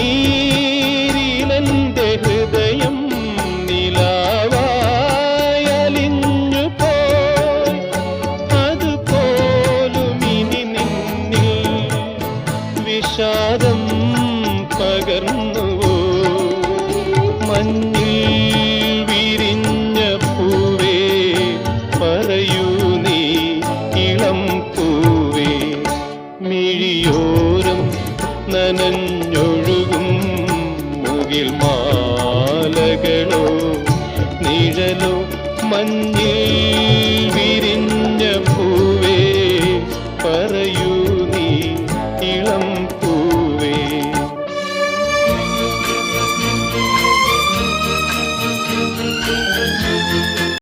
നീരിലെന്റെ ഹൃദയം നിലാവായലിഞ്ഞു പോയി. അതുപോലും ഇനി നിന്നിൽ വിഷാദം പകർന്നു മഞ്ഞിൽ വിരിഞ്ഞ പൂവേ പറയൂ നീ നനഞ്ഞ മഞ്ഞിൽ മാലകളോ നിഴലോ മഞ്ഞിൽ